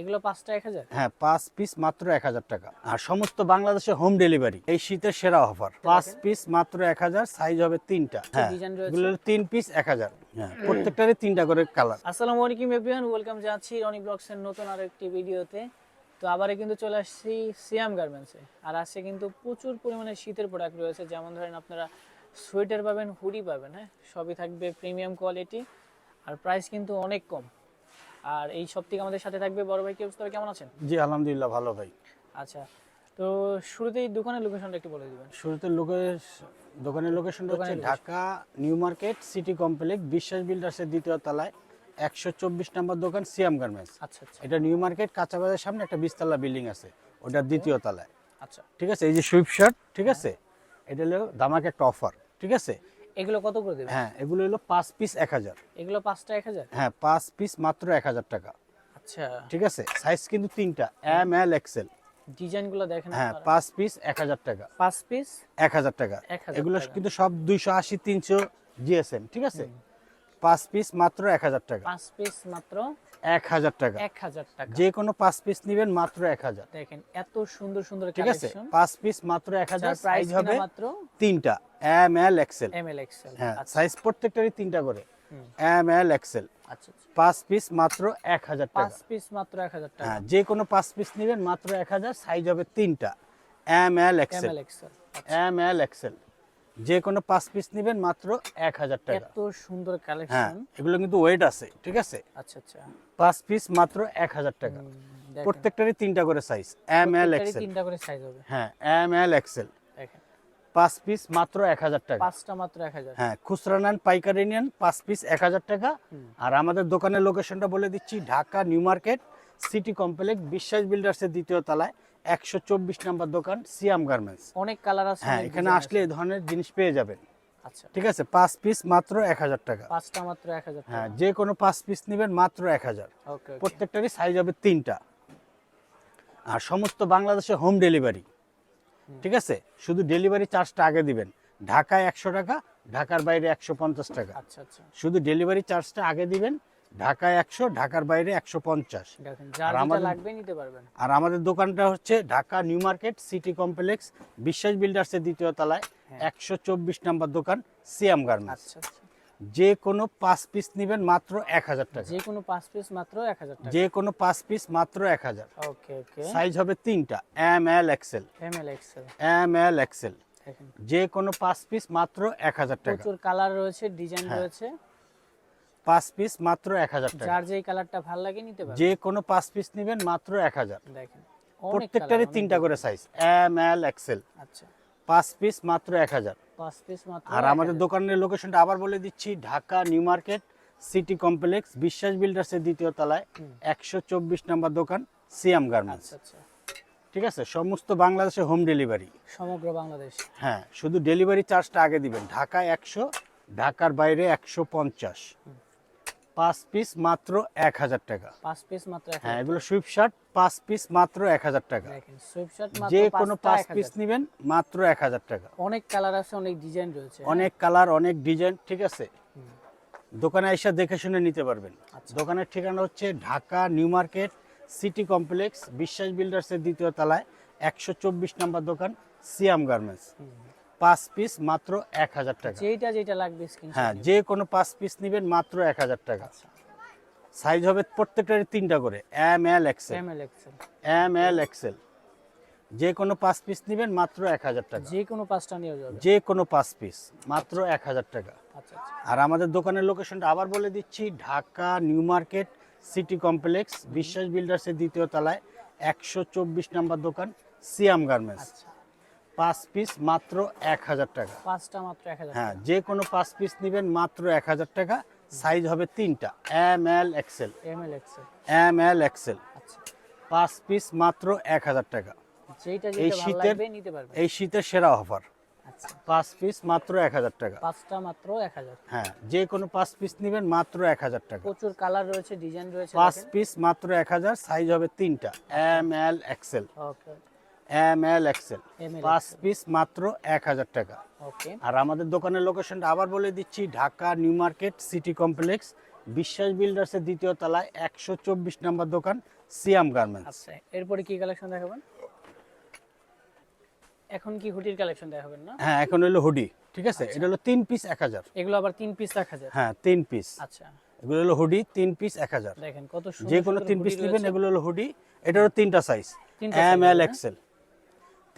এগুলো পাঁচটা এক হাজার? হ্যাঁ পাঁচ পিস মাত্র এক হাজার টাকা। আর সমস্ত বাংলাদেশে হোম ডেলিভারি এই শীতের সেরা অফার পাঁচ পিস মাত্র এক হাজার সাইজ হবে তিনটা। হ্যাঁ তিন পিস এক হাজার। হ্যাঁ প্রত্যেকটারই তিনটা করে কালার আসসালামু আলাইকুম এভরিওয়ান ওয়েলকাম জানাচ্ছি রনি ব্লগসের নতুন আরও একটি ভিডিওতে তো আবারও কিন্তু চলে আসছি সিয়াম গার্মেন্টসে আর আজকে কিন্তু প্রচুর পরিমাণে শীতের প্রোডাক্ট রয়েছে। যেমন ধরেন আপনারা সোয়েটার পাবেন হুডি পাবেন হ্যাঁ? সবই থাকবে প্রিমিয়াম কোয়ালিটি আর প্রাইস কিন্তু অনেক কম। আর এই সব থেকে আমাদের সাথে থাকবে বড় ভাই। কি অবস্থা কেমন আছেন? জি আলহামদুলিল্লাহ ভালো ভাই। আচ্ছা তো শুরুতেই দোকানের লোকেশনটা একটু বলে দিবেন। শুরুতে লোকেশ দোকানের লোকেশনটা হচ্ছে Dhaka new market city complex Biswas বিল্ডার্সের দ্বিতীয় তলায় একশো চব্বিশ নম্বর দোকান সিয়াম গার্মেন্টস। আচ্ছা আচ্ছা। এটা নিউ মার্কেট কাঁচাবাজারের সামনে একটা বিশতলা বিল্ডিং আছে ওটা দ্বিতীয় তলায়। আচ্ছা। ঠিক আছে? এই যে সুইপ শার্ট ঠিক আছে? এটা হলো দামাকে একটা অফার ঠিক আছে? এগুলো কত করে দেবেন? হ্যাঁ এগুলো হলো পাঁচ পিস এক হাজার। এগুলো পাঁচটা এক হাজার? হ্যাঁ পাঁচ পিস মাত্র এক হাজার টাকা। আচ্ছা। ঠিক আছে? সাইজ কিন্তু তিনটা এম এল এক্সেল ডিজাইনগুলো দেখেন হ্যাঁ। পাঁচ পিস এক হাজার টাকা। পাঁচ পিস এক হাজার টাকা। এগুলো কিন্তু সব দুইশো আশি তিনশো জিএসএম ঠিক আছে? পাঁচ পিস মাত্র এক হাজার টাকা। পাঁচ পিস মাত্র এক হাজার টাকা। এক হাজার টাকা। যে কোনো পাঁচ পিস নিবেন মাত্র এক হাজার। দেখেন এত সুন্দর সুন্দর ঠিক আছে? পাঁচ পিস মাত্র এক হাজার প্রাইস হবে মাত্র? তিনটা M L XL M L XL হ্যাঁ আচ্ছা। সাইজ প্রত্যেকটারই তিনটা করে। এম এল এক্সেল আচ্ছা আচ্ছা। পাঁচ পিস মাত্র এক হাজার পাঁচ টাকা পিস মাত্র এক হাজার টাকা। হ্যাঁ যে কোনো পাঁচ পিস নেবেন মাত্র এক হাজার সাইজ হবে তিনটা। M L XL M L XL যে কোনো পাঁচ পিস নেবেন মাত্র এক হাজার টাকা। এত সুন্দর হ্যাঁ কালেকশন এগুলো কিন্তু ওয়েট আছে ঠিক আছে? আচ্ছা আচ্ছা। পাঁচ পিস মাত্র এক হাজার টাকা। প্রত্যেকটারই তিনটা করে সাইজ এম এল এক্সেল তিনটা করে সাইজ হবে। হ্যাঁ এম এল এক্সেল পাঁচ পিস মাত্র এক হাজার টাকা। পাঁচটা মাত্র এক হাজার। হ্যাঁ খুচরা নেন পাইকারি নেন পাঁচ পিস এক হাজার টাকা। আর আমাদের দোকানের লোকেশনটা বলে দিচ্ছি Dhaka new market city complex Biswas বিল্ডার্সের দ্বিতীয় তলায়। একশো চব্বিশ নম্বর দোকান সিয়াম গার্মেন্টস। অনেক কালার আছে হ্যাঁ এখানে আসলে এই ধরনের জিনিস পেয়ে যাবেন। আচ্ছা। ঠিক আছে? পাঁচ পিস মাত্র এক হাজার টাকা। পাঁচটা মাত্র এক হাজার হ্যাঁ যে কোনো পাঁচ পিস নেবেন মাত্র এক হাজার। প্রত্যেকটারই সাইজ হবে তিনটা। আর সমস্ত বাংলাদেশে হোম। ডেলিভারি ঠিক আছে? শুধু ডেলিভারি চার্জটা আগে দিবেন। ঢাকায় একশো টাকা ঢাকার বাইরে একশো পঞ্চাশ টাকা। আচ্ছা আচ্ছা। শুধু ডেলিভারি চার্জটা আগে দিবেন ঢাকায় একশো ঢাকার বাইরে একশো পঞ্চাশ। আর আমাদের- দোকানটা হচ্ছে Dhaka new market city complex Biswas বিল্ডার্সের দ্বিতীয় তলায় হ্যাঁ। একশো চব্বিশ নম্বর দোকান সিয়াম গার্মেন্টস। আচ্ছা আচ্ছা। যে কোনো পাঁচ পিস নেবেন মাত্র এক হাজার টাকা। যে কোনো পাঁচ পিস মাত্র এক হাজার যে কোনো পাঁচ পিস মাত্র এক হাজার। সাইজ হবে তিনটা M L XL. M L XL. M L XL. যে কোনো পাঁচ পিস মাত্র এক হাজার টাকা। প্রচুর কালার রয়েছে ডিজাইন হ্যাঁ। রয়েছে। পাঁচ পিস মাত্র এক হাজার টাকা। যার যেই কালারটা ভালো লাগে নিতে পারবেন যে কোনো পাঁচ পিস নেবেন মাত্র এক হাজার। দেখেন প্রত্যেকটারই তিনটা করে সাইজ এম এল এক্সেল আচ্ছা। পাঁচ পিস মাত্র এক হাজার। পাঁচ পিস মাত্র আর আমাদের দোকানের লোকেশনটা আবার বলে দিচ্ছি Dhaka new market city complex Biswas বিল্ডার্সের দ্বিতীয় তলায় একশো চব্বিশ নম্বর দোকান সিয়াম গার্মেন্টস। আচ্ছা আচ্ছা। ঠিক আছে? সমস্ত বাংলাদেশে হোম ডেলিভারি সমগ্র বাংলাদেশ। হ্যাঁ শুধু ডেলিভারি চার্জটা আগে দিবেন। ঢাকায় একশো ঢাকার বাইরে একশো পঞ্চাশ। পাঁচ পিস মাত্র এক হাজার টাকা। পাঁচ পিস মাত্র হ্যাঁ এগুলো সুইপ শার্ট পাঁচ পিস মাত্র এক হাজার টাকা। যে কোনো পাঁচ পিস নেবেন মাত্র এক হাজার টাকা। অনেক কালার আছে অনেক ডিজাইন রয়েছে। অনেক কালার অনেক ডিজাইন ঠিক আছে? দোকানে এসে দেখে শুনে নিতে পারবেন। আচ্ছা। দোকানের ঠিকানা হচ্ছে Dhaka new market city complex Biswas বিল্ডার্সের দ্বিতীয় তলায় একশো চব্বিশ নম্বর দোকান সিয়াম গার্মেন্টস। পাঁচ পিস মাত্র এক হাজার টাকা। যেটা যেটা লাগবে হ্যাঁ যে কোনো পাঁচ পিস নেবেন মাত্র এক হাজার টাকা। আচ্ছা। সাইজ হবে প্রত্যেকটারই তিনটা করে M L XL. M L XL. M L XL. যে কোনো পাঁচ পিস নেবেন মাত্র এক হাজার টাকা। যে কোনো পাঁচটা নিয়ে যাবে। যে কোনো পাঁচ পিস মাত্র এক হাজার টাকা। আচ্ছা আচ্ছা। আর আমাদের দোকানের লোকেশনটা আবার বলে দিচ্ছি Dhaka new market city complex Biswas বিল্ডার্সের দ্বিতীয় তলায় একশো চব্বিশ নম্বর দোকান সিয়াম গার্মেন্টস। পাঁচ পিস মাত্র এক হাজার টাকা। পাঁচটা মাত্র এক হাজার হ্যাঁ যে কোনো পাঁচ পিস নেবেন মাত্র এক হাজার টাকা। সাইজ হবে তিনটা M L XL. M L XL. M L XL. আচ্ছা। পাঁচ পিস মাত্র এক হাজার টাকা। এই শীতের- এই শীতের সেরা অফার। আচ্ছা। পাঁচ পিস মাত্র এক হাজার টাকা। পাঁচটা মাত্র এক হাজার হ্যাঁ যে কোনো পাঁচ পিস নেবেন মাত্র এক হাজার টাকা। প্রচুর কালার রয়েছে ডিজাইন রয়েছে পাঁচ পিস মাত্র এক হাজার সাইজ হবে তিনটা M L XL. Okay. M L XL পাঁচ পিস মাত্র এক হাজার টাকা। ওকে আর আমাদের দোকানের লোকেশনটা আবার বলে দিচ্ছি Dhaka new market city complex. Biswas বিল্ডার্সের দ্বিতীয় তলায় একশো চব্বিশ নম্বর দোকান সিয়াম গার্মেন্টস আচ্ছা এরপরে কি কালেকশন দেখাবেন? এখন কি হুডির কালেকশন দেখাবেন না? হ্যাঁ এখন হলো হুডি ঠিক আছে? এটা হলো তিন পিস এক হাজার। এগুলো আবার তিন পিস রাখা যায় হ্যাঁ তিন পিস আচ্ছা। এগুলো হলো হুডি তিন পিস এক হাজার। দেখেন কত যে কোনো তিন পিস নেবেন এগুলো হলো হুডি এটা হলো তিনটা সাইজ এম এল? এক্সেল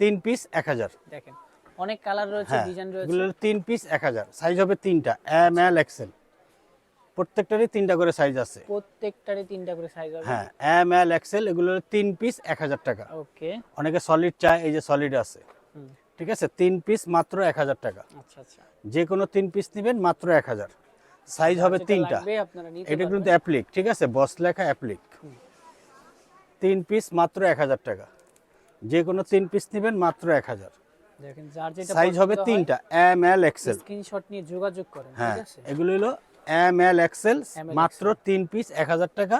তিন পিস এক হাজার। দেখেন অনেক কালার রয়েছে হ্যাঁ ডিজাইন এগুলো রয়েছে তিন পিস এক হাজার। সাইজ হবে তিনটা এম এল এক্সেল প্রত্যেকটারই তিনটা করে সাইজ আছে। প্রত্যেকটারই তিনটা করে সাইজ হবে। হ্যাঁ এম এল এক্সেল এগুলো হলো তিন পিস এক হাজার টাকা। ওকে। অনেকে সলিড চায় এই যে সলিড আছে। ঠিক আছে তিন পিস মাত্র এক হাজার টাকা। আচ্ছা আচ্ছা। যে কোনো তিন পিস নেবেন মাত্র এক হাজার। সাইজ হবে তিনটা। এটা কিন্তু অ্যাপ্লিক ঠিক আছে? বস লেখা অ্যাপ্লিক তিন পিস মাত্র এক হাজার টাকা। যে কোনো তিন পিস নেবেন মাত্র এক হাজার। দেখেন যার যেটা সাইজ হবে তিনটা এম এল এক্সেল স্ক্রিনশট নিয়ে যোগাযোগ করেন হ্যাঁ এগুলো হলো এম এল এক্সেল মাত্র তিন পিস এক হাজার টাকা।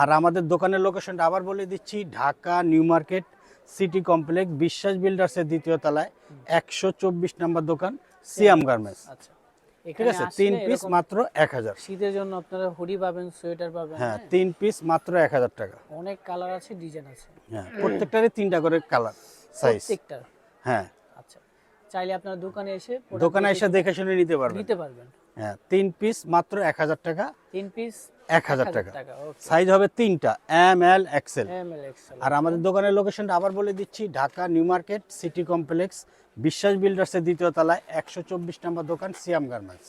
আর আমাদের দোকানের লোকেশনটা আবার বলে দিচ্ছি Dhaka new market city complex Biswas বিল্ডার্সের দ্বিতীয় তলায় একশো চব্বিশ নম্বর দোকান সিয়াম গার্মেন্টস। আচ্ছা। ঠিক আছে তিন পিস মাত্র এক হাজার। শীতের জন্য আপনারা হুডি পাবেন সোয়েটার পাবেন হ্যাঁ হ্যাঁ? তিন পিস মাত্র এক হাজার টাকা। অনেক কালার আছে ডিজাইন আছে। হ্যাঁ প্রত্যেকটারই তিনটা করে কালার সাইজ প্রত্যেকটার? হ্যাঁ। আচ্ছা চাইলে আপনারা দোকানে এসে দোকানে এসে দেখে শুনে নিতে পারবেন। নিতে পারবেন। হ্যাঁ তিন পিস মাত্র এক হাজার টাকা। তিন পিস এক হাজার টাকা। সাইজ হবে তিনটা M L XL M L XL আর আমাদের দোকানের লোকেশনটা আবার বলে দিচ্ছি Dhaka new market city complex Biswas বিল্ডার্সের দ্বিতীয় তলায় একশো চব্বিশ নম্বর দোকান সিয়াম গার্মেন্টস